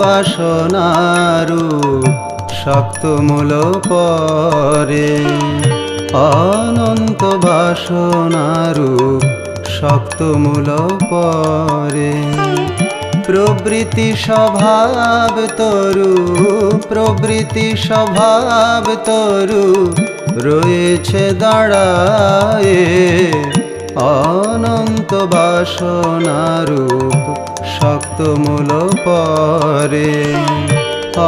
বাসনারু শক্ত মূল পরে অনন্ত বাসনারু শক্ত মূল পরে প্রবৃত্তি স্বভাব তরু প্রবৃত্তি স্বভাব তরু রয়েছে দাঁড়ায়ে। অনন্ত বাসনারূপ শক্ত মূল পরে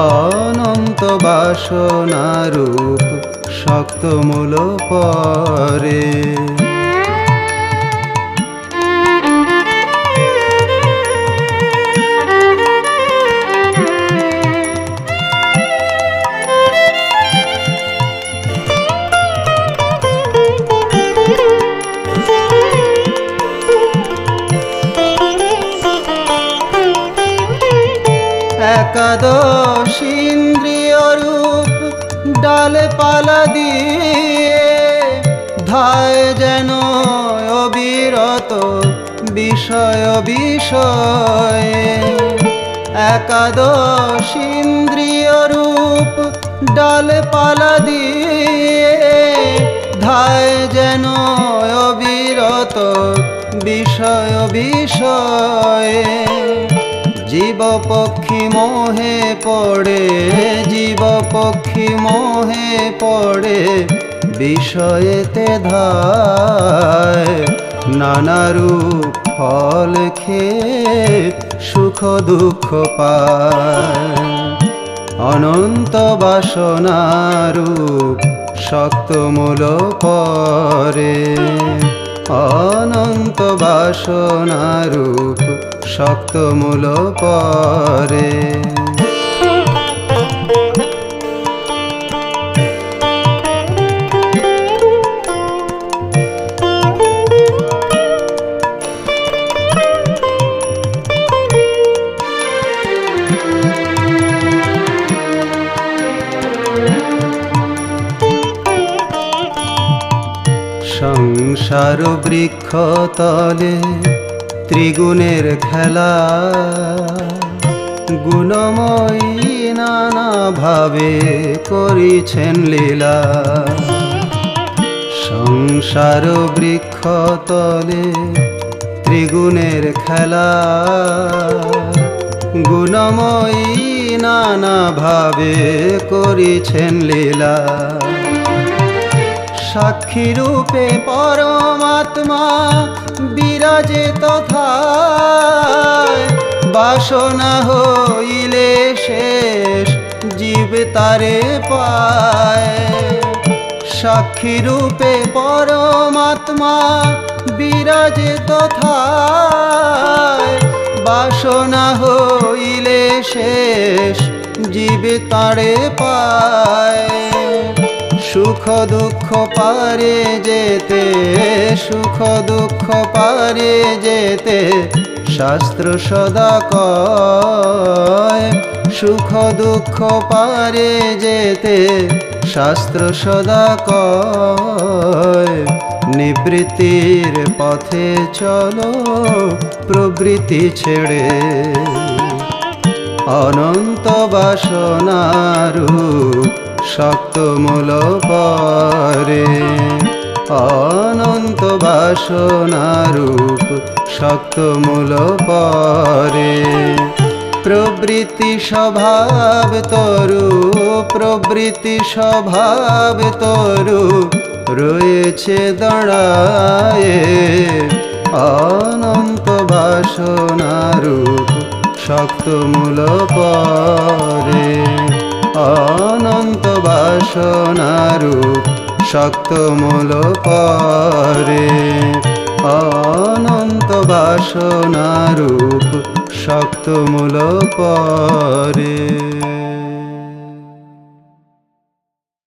অনন্ত বাসনারূপ শক্ত মূল পরে একাদশ ইন্দ্রিয় রূপ ডালে পালা দিয়ে ধায় যেন অবিরত বিষয় বিষয়ে। একাদশ ইন্দ্রিয় রূপ ডালে পালা দিয়ে ধায় যেন অবিরত বিষয় বিষয়ে। জীব পক্ষী মোহে পড়ে জীব পক্ষী মোহে পড়ে, বিষয়েতে ধায় নানারূপ ফল খেয়ে সুখ দুঃখ পায়। অনন্ত বাসনারূপ শক্ত মূল পরে অনন্ত বাসনারূপ শক্ত মূল পরে সংসার বৃক্ষ তলে ত্রিগুণের খেলা। গুণময়ী নানা ভাবে করিছেন লীলা। সংসার বৃক্ষ তলে ত্রিগুণের খেলা। গুণময়ী নানা ভাবে করিছেন লীলা। সাক্ষী রূপে পরমাত্মা বিরাজে তথায়। বাসনা হইলে শেষ, জীব তারে পায়। সাক্ষী রূপে পরমাত্মা বিরাজে তথায়। বাসনা হইলে শেষ, জীব তারে পায়। সুখ দুঃখ পারে যেতে, সুখ দুঃখ পারে যেতে, শাস্ত্র সদা কয়, সুখ দুঃখ পারে যেতে, শাস্ত্র সদা কয়, নিবৃত্তির পথে চলো, প্রবৃত্তি ছেড়ে। অনন্ত বাসনারূপ শক্ত মূল পরে অনন্ত বাসনারূপ শক্ত মূল পরে প্রবৃত্তি স্বভাব তরু প্রবৃত্তি স্বভাব তরু রয়েছে দাঁড়ায়ে। অনন্ত বাসনারূপ শক্ত মূল পরে বাসনারূপ শক্ত মূল পরে অনন্ত বাসনারূপ শক্ত মূল পরে